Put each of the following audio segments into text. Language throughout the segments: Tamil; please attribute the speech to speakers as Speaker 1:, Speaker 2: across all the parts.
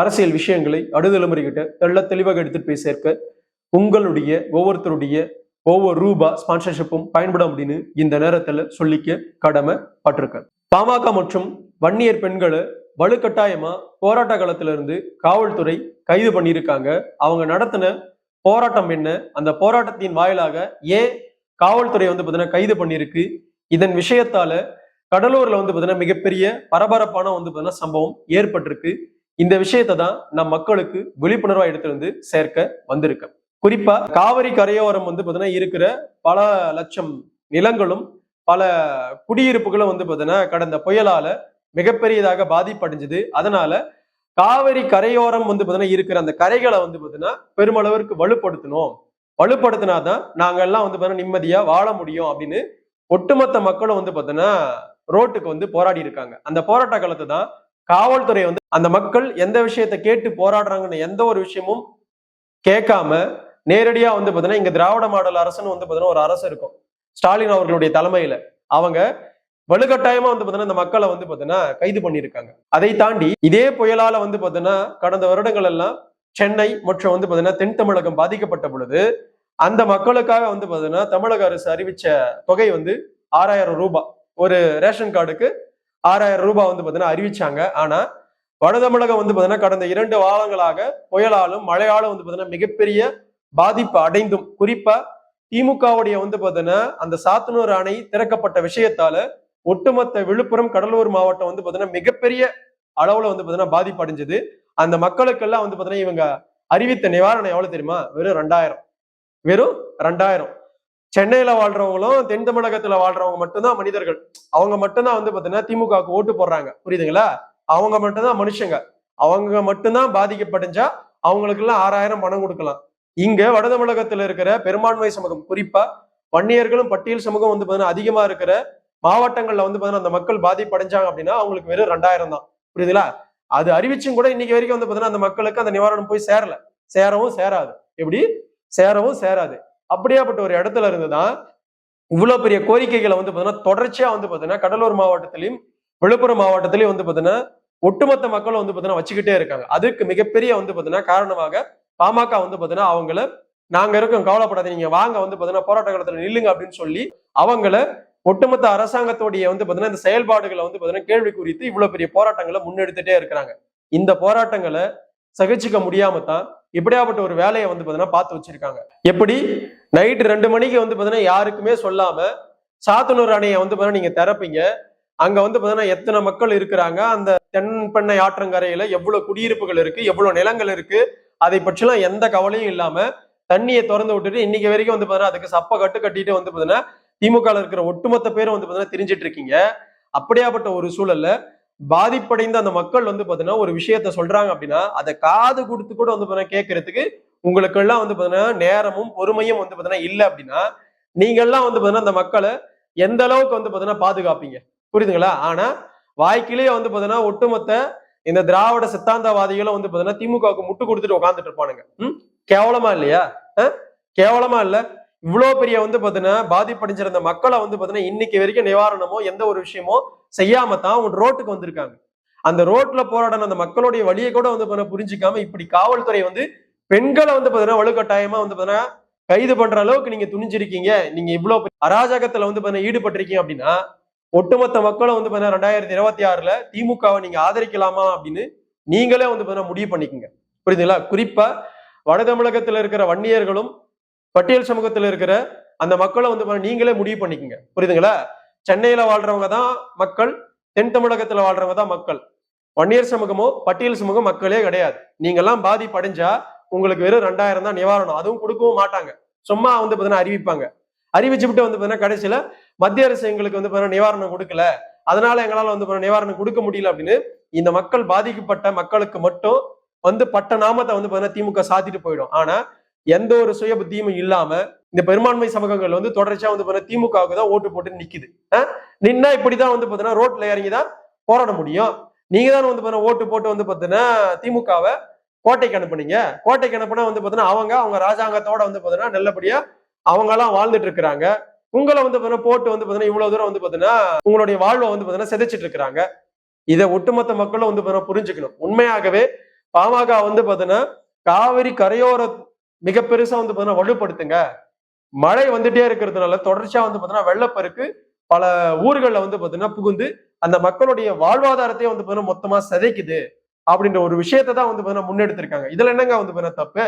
Speaker 1: அரசியல் விஷயங்களை அடுதலைமுறைகிட்ட தெள்ள தெளிவாக எடுத்துட்டு போய் சேர்க்க உங்களுடைய ஒவ்வொருத்தருடைய ஒவ்வொரு ரூபா ஸ்பான்சர்ஷிப்பும் பயன்படும் அப்படின்னு இந்த நேரத்துல சொல்லிக்க கடமை பட்டிருக்க பாமக மற்றும் வன்னியர் பெண்களை வலுக்கட்டாயமா போராட்ட காலத்துல இருந்து காவல்துறை கைது பண்ணியிருக்காங்க. அவங்க நடத்தின போராட்டம் என்ன? அந்த போராட்டத்தின் வாயிலாக ஏன் காவல்துறை வந்து பார்த்தீங்கன்னா கைது பண்ணியிருக்கு? இதன் விஷயத்தால கடலூர்ல வந்து பார்த்தீங்கன்னா மிகப்பெரிய பரபரப்பான வந்து பார்த்தீங்கன்னா சம்பவம் ஏற்பட்டிருக்கு. இந்த விஷயத்தை தான் நம் மக்களுக்கு விழிப்புணர்வா எடுத்து வந்து சேர்க்க வந்திருக்கேன் குறிப்பா காவிரி கரையோரம் வந்து பாத்தீங்கன்னா இருக்கிற பல லட்சம் நிலங்களும் பல குடியிருப்புகளும் வந்து பாத்தீங்கன்னா கடந்த புயலால மிகப்பெரியதாக பாதிப்படைஞ்சது. அதனால காவிரி கரையோரம் வந்து பாத்தீங்கன்னா இருக்கிற அந்த கரைகளை வந்து பாத்தீங்கன்னா பெருமளவிற்கு வலுப்படுத்தணும். வலுப்படுத்தினாதான் நாங்க எல்லாம் வந்து பார்த்தீங்கன்னா நிம்மதியா வாழ முடியும் அப்படின்னு ஒட்டுமொத்த மக்களும் வந்து பாத்தீங்கன்னா ரோட்டுக்கு வந்து போராடி இருக்காங்க அந்த போராட்ட காலத்தை தான் காவல்துறை வந்து அந்த மக்கள் எந்த விஷயத்தை கேட்டு போராடுறாங்கன்னு எந்த ஒரு விஷயமும் கேட்காம நேரடியா வந்து பாத்தீங்கன்னா இங்க திராவிட மாடல் அரசுன்னு வந்து பாத்தீங்கன்னா ஒரு அரசு இருக்கும். ஸ்டாலின் அவர்களுடைய தலைமையில. அவங்க வலுக்கட்டாயமா வந்து பாத்தீங்கன்னா இந்த மக்களை வந்து பாத்தீங்கன்னா கைது பண்ணியிருக்காங்க. அதை தாண்டி இதே புயலால வந்து பாத்தீங்கன்னா கடந்த வருடங்கள் எல்லாம் சென்னை மற்றும் வந்து பாத்தீங்கன்னா தென் தமிழகம் பாதிக்கப்பட்ட பொழுது அந்த மக்களுக்காக வந்து பாத்தீங்கன்னா தமிழக அரசு அறிவிச்ச தொகை வந்து ஆறாயிரம் ரூபாய். ஒரு ரேஷன் கார்டுக்கு ஆறாயிரம் ரூபாய் வந்து பார்த்தீங்கன்னா அறிவிச்சாங்க. ஆனால் வட தமிழகம் வந்து பார்த்தீங்கன்னா கடந்த இரண்டு வாரங்களாக புயலாலும் மழையாலும் வந்து பார்த்தீங்கன்னா மிகப்பெரிய பாதிப்பு அடைந்தும். குறிப்பா திமுகவுடைய வந்து பார்த்தீங்கன்னா அந்த சாத்தனூர் அணை திறக்கப்பட்ட விஷயத்தால ஒட்டுமொத்த விழுப்புரம் கடலூர் மாவட்டம் வந்து பார்த்தீங்கன்னா மிகப்பெரிய அளவுல வந்து பார்த்தீங்கன்னா பாதிப்பு அடைஞ்சது. அந்த மக்களுக்கெல்லாம் வந்து பார்த்தீங்கன்னா இவங்க அறிவித்த நிவாரணம் எவ்வளவு தெரியுமா? வெறும் ரெண்டாயிரம். வெறும் ரெண்டாயிரம். சென்னையில வாழ்றவங்களும் தென் தமிழகத்துல வாழ்றவங்க மட்டும்தான் மனிதர்கள். அவங்க மட்டும்தான் வந்து பாத்தீங்கன்னா திமுகவுக்கு ஓட்டு போடுறாங்க. புரியுதுங்களா? அவங்க மட்டும்தான் மனுஷங்க. அவங்க மட்டும்தான் பாதிக்கப்படைஞ்சா அவங்களுக்கு எல்லாம் ஆறாயிரம் பணம் கொடுக்கலாம். இங்க வட தமிழகத்துல இருக்கிற பெரும்பான்மை சமூகம் குறிப்பா வன்னியர்களும் பட்டியல் சமூகம் வந்து பாத்தீங்கன்னா அதிகமா இருக்கிற மாவட்டங்கள்ல வந்து பாத்தீங்கன்னா அந்த மக்கள் பாதிப்படைஞ்சாங்க அப்படின்னா அவங்களுக்கு வெறும் ரெண்டாயிரம் தான். புரியுதுங்களா? அது அறிவிச்சும் கூட இன்னைக்கு வரைக்கும் வந்து பாத்தீங்கன்னா அந்த மக்களுக்கு அந்த நிவாரணம் போய் சேரல. சேரவும் சேராது. எப்படி? சேரவும் சேராது. அப்படியாப்பட்ட ஒரு இடத்துல இருந்து தான் இவ்வளவு பெரிய கோரிக்கைகளை வந்து பார்த்தீங்கன்னா தொடர்ச்சியா வந்து பார்த்தீங்கன்னா கடலூர் மாவட்டத்திலையும் விழுப்புரம் மாவட்டத்திலையும் வந்து பார்த்தீங்கன்னா ஒட்டுமொத்த மக்களும் வந்து பார்த்தீங்கன்னா வச்சுக்கிட்டே இருக்காங்க. அதுக்கு மிகப்பெரிய வந்து பார்த்தீங்கன்னா காரணமாக பாமக வந்து பார்த்தீங்கன்னா அவங்கள நாங்க இருக்கோம் கவலைப்படாத நீங்க வாங்க வந்து பார்த்தீங்கன்னா போராட்ட காலத்துல நில்லுங்க அப்படின்னு சொல்லி அவங்கள ஒட்டுமொத்த அரசாங்கத்தோடைய வந்து பார்த்தீங்கன்னா இந்த செயல்பாடுகளை வந்து பார்த்தீங்கன்னா கேள்வி குறித்து இவ்வளவு பெரிய போராட்டங்களை முன்னெடுத்துட்டே இருக்கிறாங்க. இந்த போராட்டங்களை சகிச்சுக்க முடியாம தான் இப்படியாப்பட்ட ஒரு வேலையை வந்து பாத்தீங்கன்னா பார்த்து வச்சிருக்காங்க. எப்படி? நைட்டு ரெண்டு மணிக்கு வந்து பாத்தீங்கன்னா யாருக்குமே சொல்லாம சாத்தனூர் அணையை வந்து பாத்தீங்கன்னா நீங்க திறப்பீங்க. அங்க வந்து பாத்தீங்கன்னா எத்தனை மக்கள் இருக்கிறாங்க? அந்த தென்பெண்ணை ஆற்றங்கரையில எவ்வளவு குடியிருப்புகள் இருக்கு? எவ்வளவு நிலங்கள் இருக்கு? அதை பற்றிலாம் எந்த கவலையும் இல்லாம தண்ணியை திறந்து விட்டுட்டு இன்னைக்கு வரைக்கும் வந்து பாத்தீங்கன்னா அதுக்கு சப்ப கட்டு கட்டிட்டு வந்து பாத்தீங்கன்னா திமுக இருக்கிற ஒட்டுமொத்த பேரும் வந்து பாத்தீங்கன்னா தெரிஞ்சிட்டு இருக்கீங்க. அப்படியாப்பட்ட ஒரு சூழல்ல பாதிப்படைந்த அந்த மக்கள் வந்து பாத்தீங்கன்னா ஒரு விஷயத்த சொல்றாங்க அப்படின்னா அதை காது கொடுத்து கூட வந்து பாத்தீங்கன்னா கேட்கறதுக்கு உங்களுக்கு எல்லாம் வந்து பாத்தீங்கன்னா நேரமும் பொறுமையும் வந்து பாத்தீங்கன்னா இல்ல அப்படின்னா நீங்க எல்லாம் வந்து பாத்தீங்கன்னா அந்த மக்களை எந்த அளவுக்கு வந்து பாத்தீங்கன்னா பாதுகாப்பீங்க? புரியுதுங்களா? ஆனா வாய்க்கிலேயே வந்து பாத்தீங்கன்னா ஒட்டுமொத்த இந்த திராவிட சித்தாந்தவாதிகளும் வந்து பாத்தீங்கன்னா திமுகவுக்கு முட்டு கொடுத்துட்டு உட்காந்துட்டு இருப்பானுங்க. ம்? கேவலமா இல்லையா? கேவலமா இல்ல? இவ்வளவு பெரிய வந்து பாத்தீங்கன்னா பாதிப்படைஞ்சிருந்த மக்களை வந்து பாத்தீங்கன்னா இன்னைக்கு வரைக்கும் நிவாரணமோ எந்த ஒரு விஷயமோ செய்யாம தான் அவங்க ரோட்டுக்கு வந்திருக்காங்க. அந்த ரோட்ல போராடின அந்த மக்களுடைய வழியை கூட வந்து பாத்தீங்கன்னா புரிஞ்சுக்காம இப்படி காவல்துறை வந்து பெண்களை வந்து பாத்தீங்கன்னா வலுக்கட்டாயமா வந்து பாத்தீங்கன்னா கைது பண்ற அளவுக்கு நீங்க துணிஞ்சிருக்கீங்க. நீங்க இவ்வளவு பெரிய அராஜகத்துல வந்து பாத்தீங்கன்னா ஈடுபட்டிருக்கீங்க அப்படின்னா ஒட்டுமொத்த மக்களும் வந்து பாத்தீங்கன்னா ரெண்டாயிரத்தி இருபத்தி ஆறுல திமுகவை நீங்க ஆதரிக்கலாமா அப்படின்னு நீங்களே வந்து பாத்தீங்கன்னா முடிவு பண்ணிக்கோங்க. புரியுதுங்களா? குறிப்பா வட தமிழகத்துல இருக்கிற வன்னியர்களும் பட்டியல் சமூகத்தில் இருக்கிற அந்த மக்களை வந்து நீங்களே முடிவு பண்ணிக்கங்க. புரியுதுங்களா? சென்னையில வாழ்றவங்க தான் மக்கள் தென் தமிழகத்துல வாழ்றவங்க தான் மக்கள். வன்னியர் சமூகமோ பட்டியல் சமூகம் மக்களே கிடையாது. நீங்க எல்லாம் பாதிப்படைஞ்சா உங்களுக்கு வெறும் ரெண்டாயிரம் தான் நிவாரணம். அதுவும் கொடுக்கவும் மாட்டாங்க. சும்மா வந்து பாத்தீங்கன்னா அறிவிப்பாங்க. அறிவிச்சு விட்டு வந்து பாத்தீங்கன்னா கடைசியில மத்திய அரசு எங்களுக்கு வந்து பார்த்தீங்கன்னா நிவாரணம் கொடுக்கல. அதனால எங்களால வந்து நிவாரணம் கொடுக்க முடியல அப்படின்னு இந்த மக்கள் பாதிக்கப்பட்ட மக்களுக்கு மட்டும் வந்து பட்ட நாமத்தை வந்து பாத்தீங்கன்னா திமுக சாத்திட்டு போயிடும். ஆனா எந்த ஒரு சுய புத்தியும் இல்லாம இந்த பெரும்பான்மை சமூகங்கள் வந்து தொடர்ச்சியா வந்து பாத்தீங்கன்னா திமுகவுக்கு தான் ஓட்டு போட்டு நிக்குது நின்னா இப்படிதான் வந்து பாத்தீங்கன்னா ரோட்ல இறங்கி தான் போராட முடியும் நீங்க தான் வந்து பாத்தீங்கன்னா ஓட்டு போட்டு வந்து பாத்தீங்கன்னா திமுகவை கோட்டைக்கு அனுப்புனீங்க கோட்டைக்கு அனுப்புனா வந்து பாத்தீங்கன்னா அவங்க அவங்க ராஜாங்கத்தோட வந்து பாத்தீங்கன்னா நல்லபடியா அவங்க எல்லாம் வாழ்ந்துட்டு இருக்கிறாங்க உங்களை வந்து பாத்தீங்கன்னா போட்டு வந்து பாத்தீங்கன்னா இவ்வளவு தூரம் வந்து பாத்தீங்கன்னா உங்களுடைய வாழ்வை வந்து பாத்தீங்கன்னா செதைச்சிட்டு இருக்கிறாங்க இதை ஒட்டுமொத்த மக்களும் வந்து பாத்தீங்கன்னா புரிஞ்சுக்கணும் உண்மையாகவே பாமக வந்து பாத்தீங்கன்னா காவிரி கரையோர மிக பெருசா வந்து பாத்தீங்கன்னா வலுப்படுத்துங்க. மழை வந்துட்டே இருக்கிறதுனால தொடர்ச்சியா வந்து பாத்தீங்கன்னா வெள்ளப்பெருக்கு பல ஊர்களில் வந்து பாத்தீங்கன்னா புகுந்து அந்த மக்களுடைய வாழ்வாதாரத்தையே வந்து பார்த்தீங்கன்னா மொத்தமா சிதைக்குது அப்படின்ற ஒரு விஷயத்தை தான் வந்து பார்த்தீங்கன்னா முன்னெடுத்திருக்காங்க. இதுல என்னங்க வந்து பாத்தீங்கன்னா தப்பு?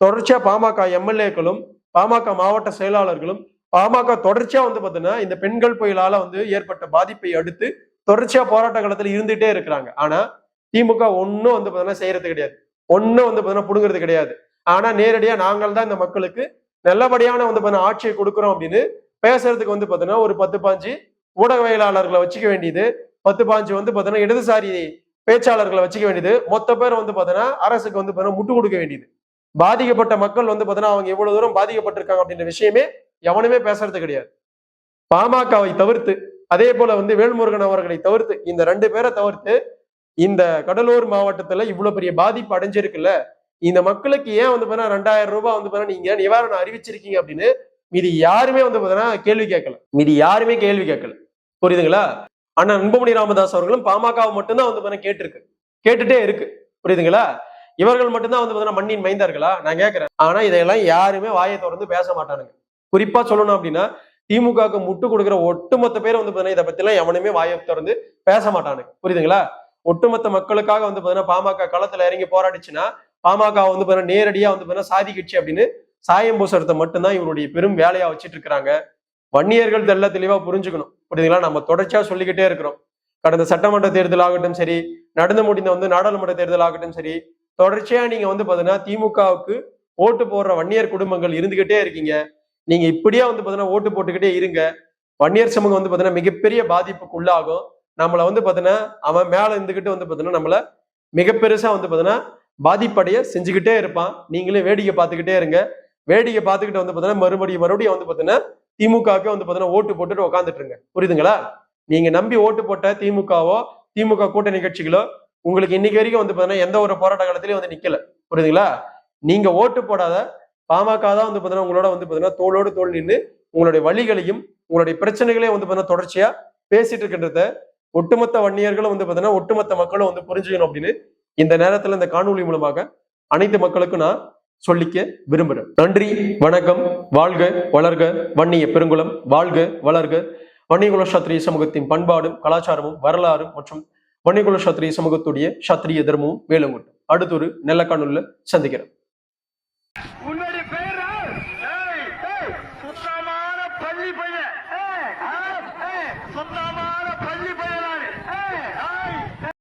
Speaker 1: தொடர்ச்சியா பாமக எம்எல்ஏக்களும் பாமக மாவட்ட செயலாளர்களும் பாமக தொடர்ச்சியா வந்து பாத்தீங்கன்னா இந்த பெண்கள் புயலால வந்து ஏற்பட்ட பாதிப்பை அடுத்து தொடர்ச்சியா போராட்ட காலத்துல இருந்துட்டே இருக்கிறாங்க. ஆனா திமுக ஒன்னும் வந்து பாத்தீங்கன்னா செய்யறது கிடையாது. ஒன்னும் வந்து பாத்தீங்கன்னா புடுங்கிறது கிடையாது. ஆனா நேரடியா நாங்கள் தான் இந்த மக்களுக்கு நல்லபடியான வந்து பண்ண ஆட்சியை கொடுக்குறோம் அப்படின்னு பேசுறதுக்கு வந்து பாத்தீங்கன்னா ஒரு பத்து பாஞ்சு ஊடகவியலாளர்களை வச்சுக்க வேண்டியது. பத்து பாஞ்சு வந்து பாத்தீங்கன்னா இடதுசாரி பேச்சாளர்களை வச்சுக்க வேண்டியது. மொத்த பேர் வந்து பாத்தீங்கன்னா அரசுக்கு வந்து பாத்தீங்கன்னா முட்டு கொடுக்க வேண்டியது. பாதிக்கப்பட்ட மக்கள் வந்து பாத்தீங்கன்னா அவங்க எவ்வளவு தூரம் பாதிக்கப்பட்டிருக்காங்க அப்படின்ற விஷயமே எவனுமே பேசுறது கிடையாது. பாமகவை தவிர்த்து அதே போல வந்து வேல்முருகன் அவர்களை தவிர்த்து இந்த ரெண்டு பேரை தவிர்த்து இந்த கடலூர் மாவட்டத்துல இவ்வளவு பெரிய பாதிப்பு அடைஞ்சிருக்குல்ல இந்த மக்களுக்கு ஏன் வந்து பாத்தீங்கன்னா ரெண்டாயிரம் ரூபாய் வந்து பாத்தீங்கன்னா நீங்க நிவாரணம் அறிவிச்சிருக்கீங்க அப்படின்னு மீதி யாருமே வந்து பாத்தீங்கன்னா கேள்வி கேட்கல. மீதி யாருமே கேள்வி கேட்கல. புரியுதுங்களா? அண்ணன் அன்புமணி ராமதாஸ் அவர்களும் பாமகவை மட்டும்தான் வந்து பாத்தீங்கன்னா கேட்டிருக்கு. கேட்டுட்டே இருக்கு. புரியுதுங்களா? இவர்கள் மட்டும்தான் வந்து பாத்தீங்கன்னா மண்ணின் மைந்தார்களா? நான் கேட்கிறேன். ஆனா இதையெல்லாம் யாருமே வாயை திறந்து பேச மாட்டானுங்க. குறிப்பா சொல்லணும் அப்படின்னா திமுகவுக்கு முட்டு கொடுக்குற ஒட்டுமொத்த பேர் வந்து பாத்தீங்கன்னா இதை பத்தி எல்லாம் எவனுமே வாயை திறந்து பேச மாட்டானுங்க. புரியுதுங்களா? ஒட்டுமொத்த மக்களுக்காக வந்து பாத்தீங்கன்னா பாமக களத்துல இறங்கி போராடிச்சுன்னா பாமக வந்து பாத்தீங்கன்னா நேரடியா வந்து பாத்தீங்கன்னா சாதி கட்சி அப்படின்னு சாயம் பூசுறத மட்டும்தான் இவருடைய பெரும் வேலையா வச்சுட்டு இருக்கிறாங்க. வன்னியர்கள் தெல்ல தெளிவா புரிஞ்சுக்கணும். புரியுதுங்களா? நம்ம தொடர்ச்சியா சொல்லிக்கிட்டே இருக்கிறோம். கடந்த சட்டமன்ற தேர்தல் ஆகட்டும் சரி நடந்து முடிந்த வந்து நாடாளுமன்ற தேர்தல் ஆகட்டும் சரி தொடர்ச்சியா நீங்க வந்து பாத்தீங்கன்னா திமுகவுக்கு ஓட்டு போடுற வன்னியர் குடும்பங்கள் இருந்துகிட்டே இருக்கீங்க. நீங்க இப்படியே வந்து பாத்தீங்கன்னா ஓட்டு போட்டுக்கிட்டே இருங்க. வன்னியர் சமூகம் வந்து பாத்தீங்கன்னா மிகப்பெரிய பாதிப்புக்கு உள்ளாகும் வந்து பாத்தீங்கன்னா அவன் மேல இருந்துகிட்டு வந்து பாத்தீங்கன்னா நம்மள மிக பெருசா வந்து பாத்தீங்கன்னா பாதிப்படைய செஞ்சுக்கிட்டே இருப்பான். நீங்களே வேடிக்கை பார்த்துக்கிட்டே இருங்க. வேடிக்கை பார்த்துக்கிட்டு வந்து பார்த்தீங்கன்னா மறுபடியும் மறுபடியும் வந்து பார்த்தீங்கன்னா திமுகவுக்கு வந்து பார்த்தீங்கன்னா ஓட்டு போட்டுட்டு உட்காந்துட்டு இருங்க. புரியுதுங்களா? நீங்க நம்பி ஓட்டு போட்ட திமுகவோ திமுக கூட்டணி கட்சிகளோ உங்களுக்கு இன்னைக்கு வரைக்கும் வந்து பார்த்தீங்கன்னா எந்த ஒரு போராட்ட காலத்திலயும் வந்து நிக்கல. புரியுதுங்களா? நீங்க ஓட்டு போடாத பாமக தான் வந்து பார்த்தீங்கன்னா உங்களோட வந்து பார்த்தீங்கன்னா தோளோடு தோல் நின்று உங்களுடைய வழிகளையும் உங்களுடைய பிரச்சனைகளையும் வந்து பார்த்தீங்கன்னா தொடர்ச்சியா பேசிட்டு இருக்கின்றத ஒட்டுமொத்த வன்னியர்களும் வந்து பார்த்தீங்கன்னா ஒட்டுமொத்த மக்களும் வந்து புரிஞ்சுக்கணும் அப்படின்னு இந்த நேரத்துல இந்த காணொளி மூலமாக அனைத்து மக்களுக்கும் நான் சொல்லிக்க விரும்புறேன். நன்றி வணக்கம் வாழ்க வளர்க வன்னிய பெருங்குளம் வாழ்க வளர்க. வன்னியகுல சத்திரிய சமூகத்தின் பண்பாடும் கலாச்சாரமும் வரலாறும் மற்றும் வன்னியகுல சத்திரிய சமூகத்துடைய சத்திரிய தர்மமும் வேலுங்கட்டும் அடுத்தொரு நல்ல காணொலியில் சந்திக்கிறேன்.